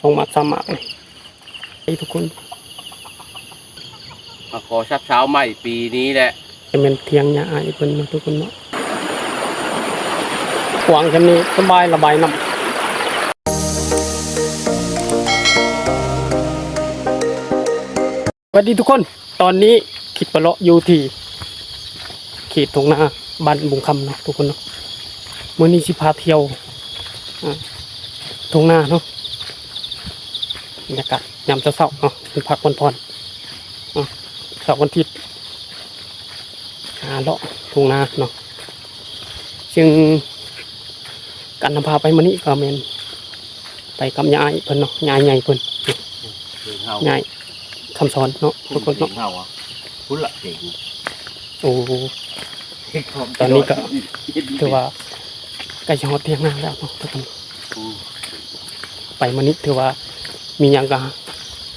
สองหมากสามหมากเลยไอ้ทุกคนมาขอชับเช้าใหม่ปีนี้แหละจะเป็นเทียงยาอายเพิ่นเนาะทุกคนเนาะหวังจะมีสบายระบายน้ำสวัสดีทุกคน ตอนนี้คิดปะเลาะอยู่ที่เขตตรงนาบ้านบุงคำเนาะทุกคนเนาะมื่อนี้สิพาเที่ยวอ่าตรงนาเนาะ บรรยากาศยามเช้าๆเนาะเป็นพักผ่อนๆอะเสาร์วันอาทิตย์หาเลาะทุ่งนาเนาะซึ่งการนำพาไปมื้อนี้ก็แม่นไปกับยายเพิ่นเนาะยายใหญ่เพิ่นถึงเฮายายคำสอนเนาะทุกคนถึเนาะงเฮาอะพุ่นละเก่งโอ้ตอนนี้ก็ถือว่าใกล้จะฮอดเที่ยงนาแล้วเนาะทุกคนอืมไปมื้อนี้ถือว่า มีหยังก็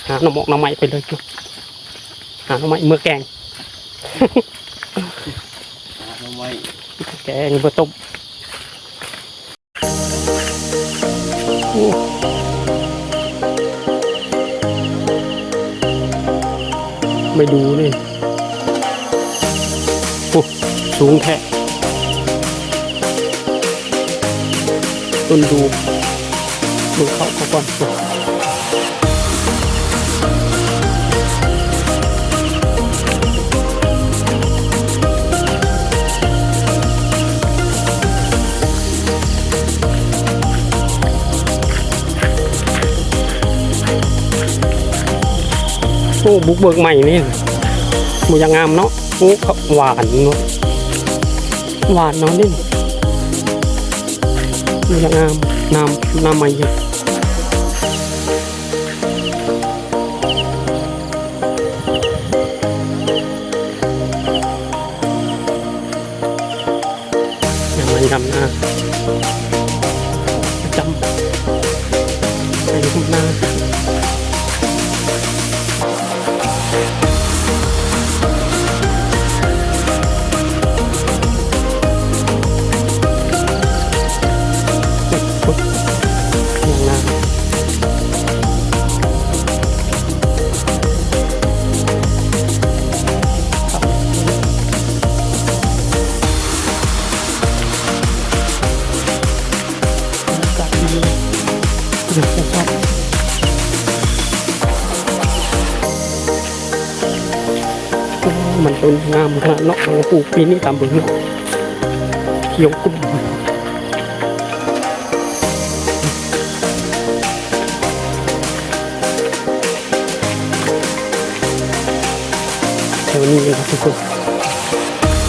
หาหน่อหมกหน่อไม้ไปเลยเนาะหาหน่อไม้เมื่อแกงทำไมแกงเบอร์ต้มไม่ดูเลยโอ้สูงแท้ต้นดูมือเขาเขาก่อน โอ้บุกเบิกใหม่นี่หมูยังงามเนาะโอ้หวานเนาะหวานเนาะนี่หมูยังงามน้ำน้ำใหม่ยังม่ทำนะ ขนาดเนาะเอาปลูกปีนี้ตามเบิ่งเนาะเขียวกลุ่มแถวนี้เลยครับทุกคน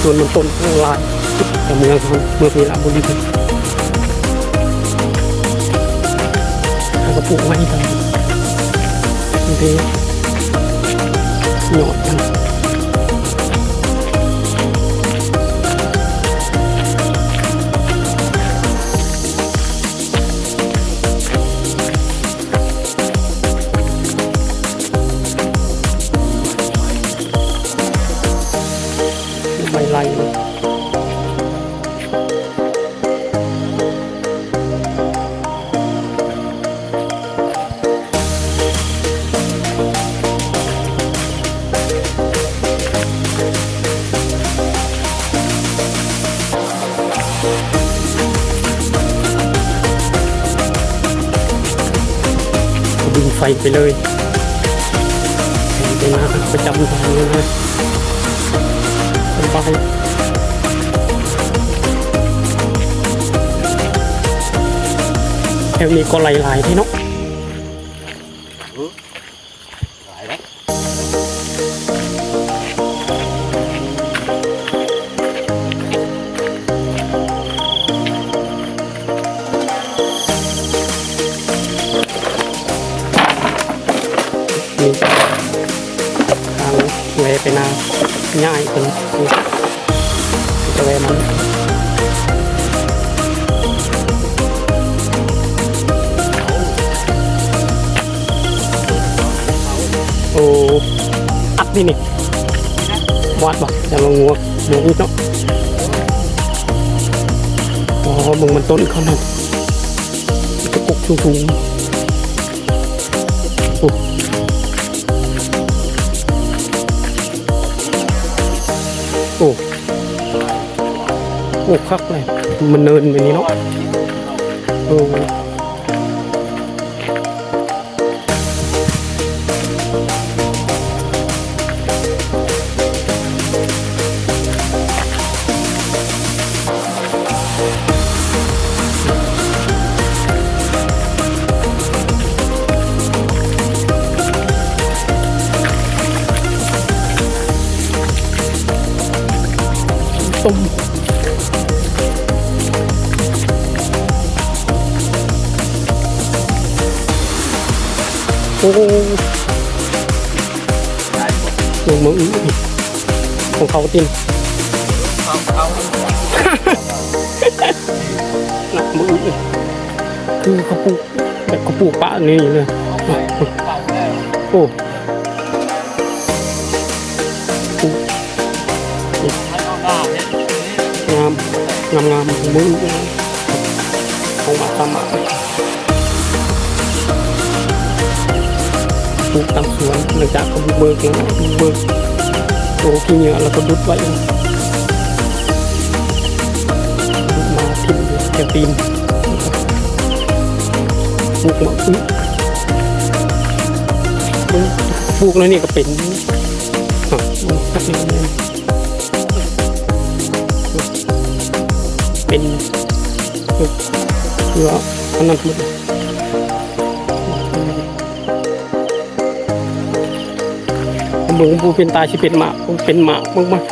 ส่วนมันต้นข้างลายแต่เมืองเมืองพีระบุรีแล้วก็ปลูกไว้กันบางทีหยอดกัน ฟไปเลยแข่งไปมาประจำทางเลยนะสบายแถวนี้ก็หลายๆที่เนาะ ง่ายเป็นจะแวมันโอ้อัดนี่นี่วัดบ่จะลงงัวหมูนี่เนาะอ๋อมึงมันต้นเขานั่นจะกุกสูงๆโอ้ อ้โอ้คักเลยมันเนินแบบนี้เนาะโอ้ ต้มโอ้ได้หมดลงของเขาตินเขาเขาหนักมืออื้อคือเขาปลูกแบบเขาปลูกปะนี่เลยโอ้ งามงามของมืออื้อของมาตามมาปลูกตามสวนหลังจากเขาบุกเบิกแล้วบุกเบิกโอ้ขี้เหงื่อแล้วก็ดุดไว้ดุดมาทิ้งแกตีนปลูกมาอื้อเออปลูกแล้วนี่ก็เป็นอะมันสักนิดนึ เป็นเออคือว่าอันนั้นหมดเลยเบิ่งผู้เป็นตาชิเป็นหมากผู้เป็นหมากมากมาก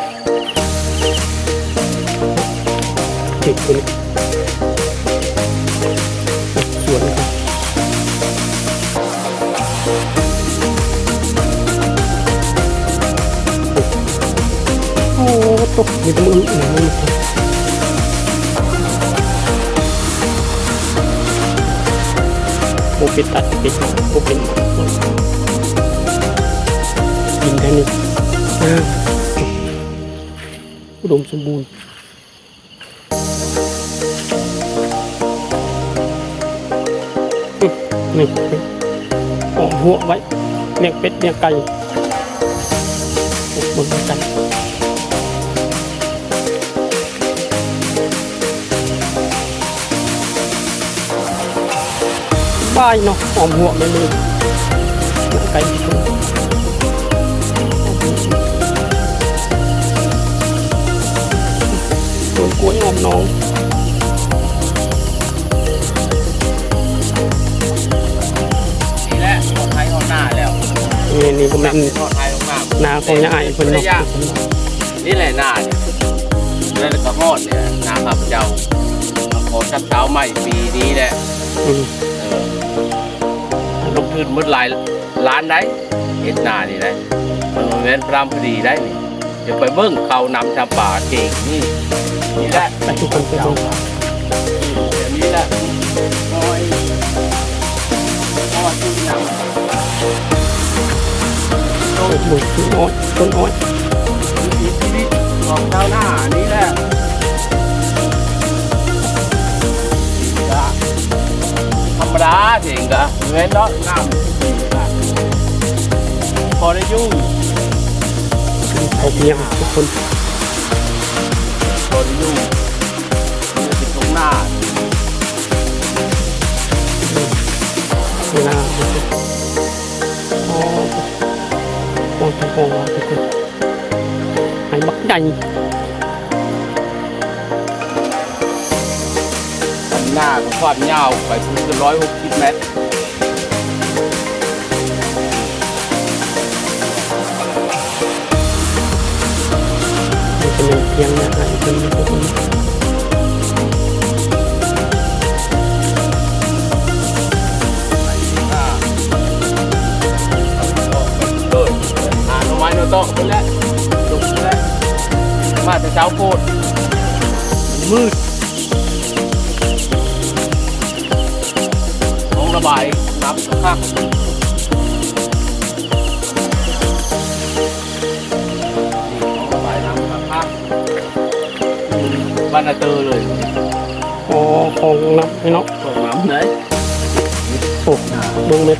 เด็กคนนี้สวนครับโอ้ตกมีแตมืออื่นนะโมเป็นตัดเป็นหมากโมเป็นหมากกินแค่นี้อุดมสมบูรณ์นี่หอมหัวไว้เลี้ยงเป็ดเลี้ยงไก่ปอกบนกัน บายเนาะหอมหัวไม่เลยเลี้ยงไก่ต้นกล้วยหอมน้องนี่แหละทอดไทยทอดหน้าแล้วนี่นี่ก็แม่นทอดไทยลงหน้านาของยายคนเนาะนี่แหละหน้าเนี่ยแล้วก็ฮอดเนี่ยหนาข้าพเจ้าขอชับเช้าใหม่ปีนี้แหละ อืมเออลงทุนมืดหลายล้านได้เฮ็ดนานี่ได้มันแม่นพรามพอดีได้นี่เดี๋ยวไปเบิ่งเขานำชำป่าเก่งนี่นี่แหละไปทุกคนไปดูอันนี้แหละโอ้ยโอ้ยจุดยังต้นบุกต้นอ้อยต้นอ้อยวิถีชีวิตของชาวนานี่ Sehingga elok enam. Boleh jung. เอาเพียงทุกคน Boleh jung. Di tengah. เวลาโอ้โหทุกคนว่าทุกคนไอ้บักใหญ่ Tengah kuat nyau. Baik pun 160 mét yang akan dilakukan. to cũng lẽ đúng lẽ mà từ cháu cột mượt. องระบายน้ำข้างห้องระบายน้ำข้างบ้านนาเตอร์เลยอ๋อของนับให้เนาะส่งน้ำไหนโอ้เบิ้งเม็ด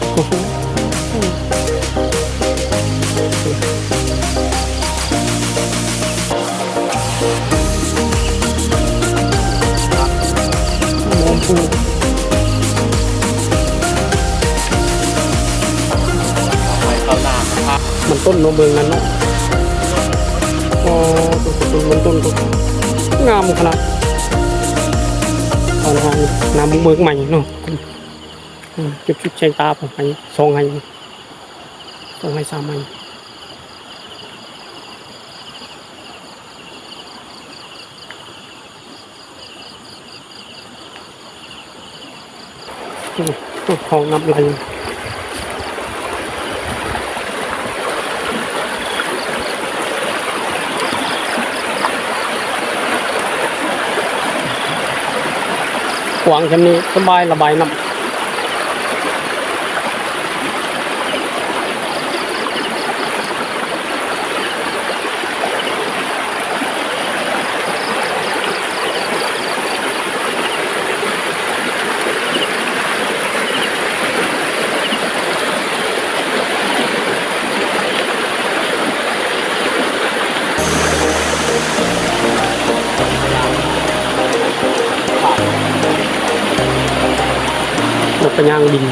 ต้นเนาะเมืองนั้นเนาะอ๋อต้นมันต้นก็งามขนาดตอนนั้นน้ำเมืองใหม่เนาะจุดชุดเชียงตาผมไปสองไห้สองไห้สามไห้อืมห้องน้ำไหล วางชั้นนี้สบายระบายน้ำ รถไปย่างดิน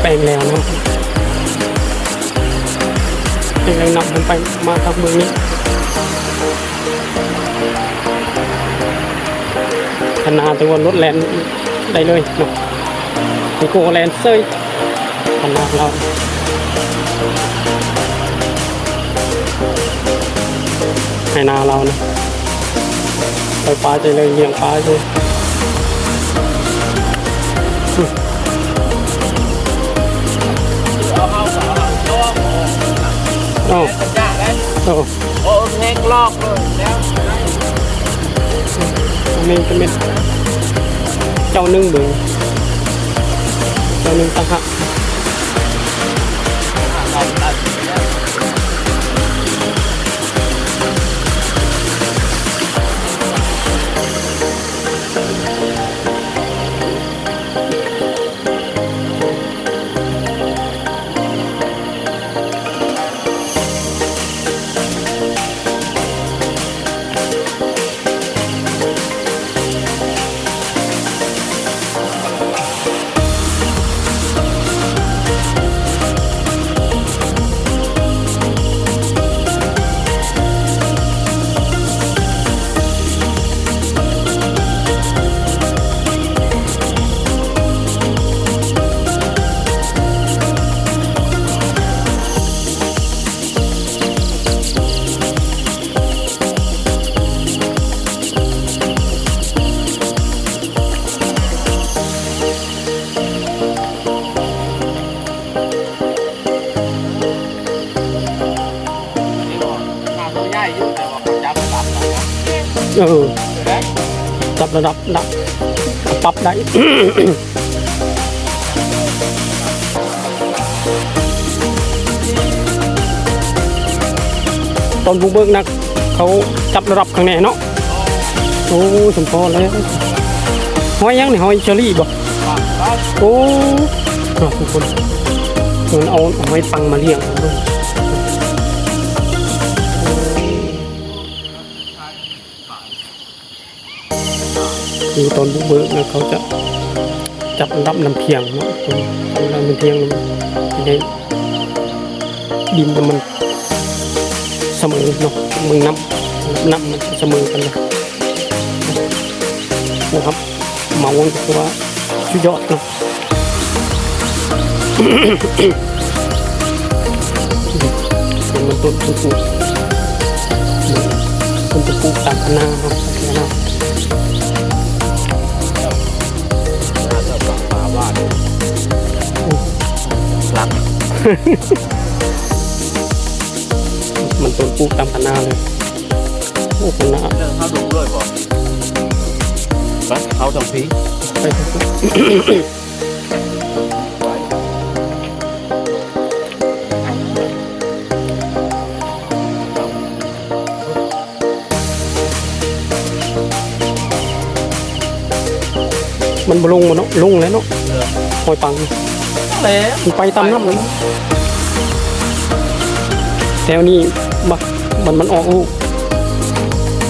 แปลงแล้วนะแปลงแล้วนำมันไปมาทางเมืองนี้ขนาดตัวรถแลนได้เลยเนาะมีโกแลนเซยขนาดเราให้นาเรานะไปปลาใจเลยเลี้ยงปลาเล โอ้าแล้วโอ้โอ้แหงลอกเลยแล้วอันนี้จะเป็นเจ้าหนึ่งเบือเจ้าหนึ่งตั้งหัก เออจับระดับดับปรับได้ตอนบุกเบิกนัก เขาจับระดับข้างในเนาะโอ้สมพอแล้วหอยยังนี่หอยเชอรี่บ่ปากโอ้ทุกคนมือนเอาหอยปังมาเลี้ยงดู คือตอนบุกเบิกนี่ยเขาจะจับรับน้ำเพียงเนาะตระดับน้ำเพียงมันดินมันเสมอเนาะมึงน้ำน้ำมันเสมอกันเลยนะครับเมาก็คือว่าสุดยอดเนาะมันต้นปลูกต้นจะปลูกตามคณะเนาะ มันโดนปูตามคันาเลยโอ้คนน้าเรื่องข้าวดูด้วยบอกบัเขาต้งพีไปมันบลุงมันเนาะลุงแล้วเนาะหอยปัง แล้วมันไปตามน้ำเลยแถวนี้บักมันมันออกลูก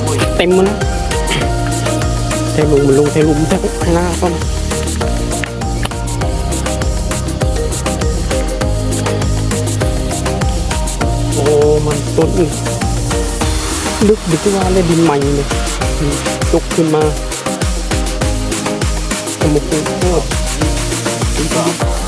โอ้ยเต็มมันนะแถวลุมมันลงแถวลุมแถวข้างหน้าก็นโอ้มันต้นลึกดึกว่าเลยดินใหม่เลยยกขึ้นมาสมุกโคตร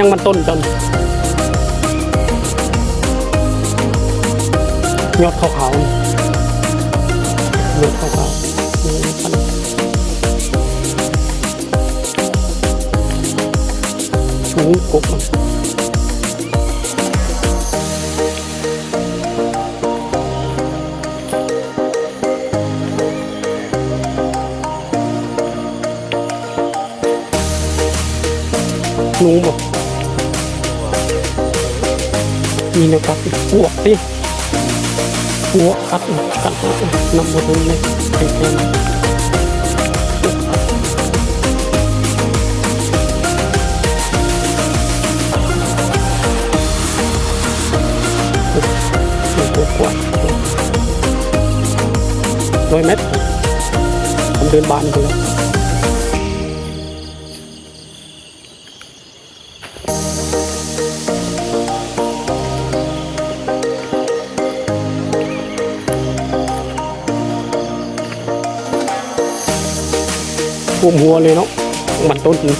ยังมันต้นต้นจนยอดขาวๆยอดขาวๆนี่พันชูกบมันหนูบอก มีแนวกัดปวกสิปวกกัดกัดนำบทเลยเป็นแค่เป็นตัวกว่าร้อยเมตรผมเดินบานไปแล้ว ท่วมหัวเลยเนาะมันต้นนี้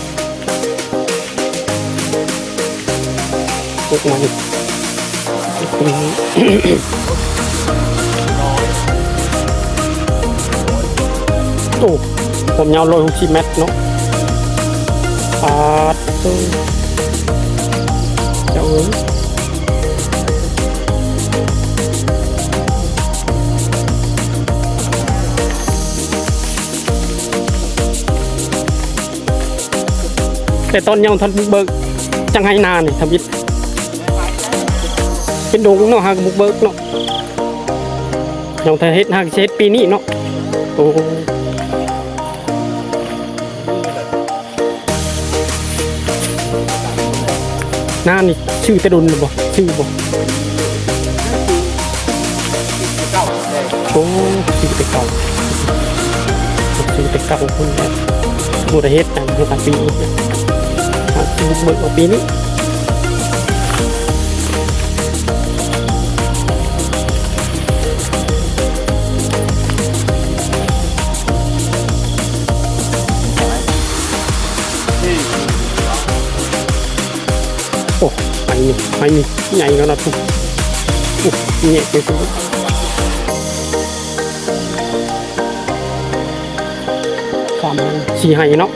พวกมันตรงนี้โอ้ผมยาวร้อยหกสิบเมตรเนาะปาดเออเจ้าเอ้ย แต่ตอนยังทันบุกเบิกจังให้นานนี่ทำอิดเป็นดงเนาะหากบุกเบิกเนาะยังถ้าเฮ็ดหากเฮ็ดปีนี้เนาะโอ้หน้านี่ชื่อต่ดนหรือบ่ชื่อบ่เก้าโอ้ชื่อต่เก่า ชื่อแต่เก่าคนแบบบูรเฮ็ดนะในปีนี้หากสิบุกเบิกเอาปีนี้โอ้ไปนี่ไปนี่ใหญ่แล้วนะทุกโอ้เนี่ยไป สีไห้เนาะ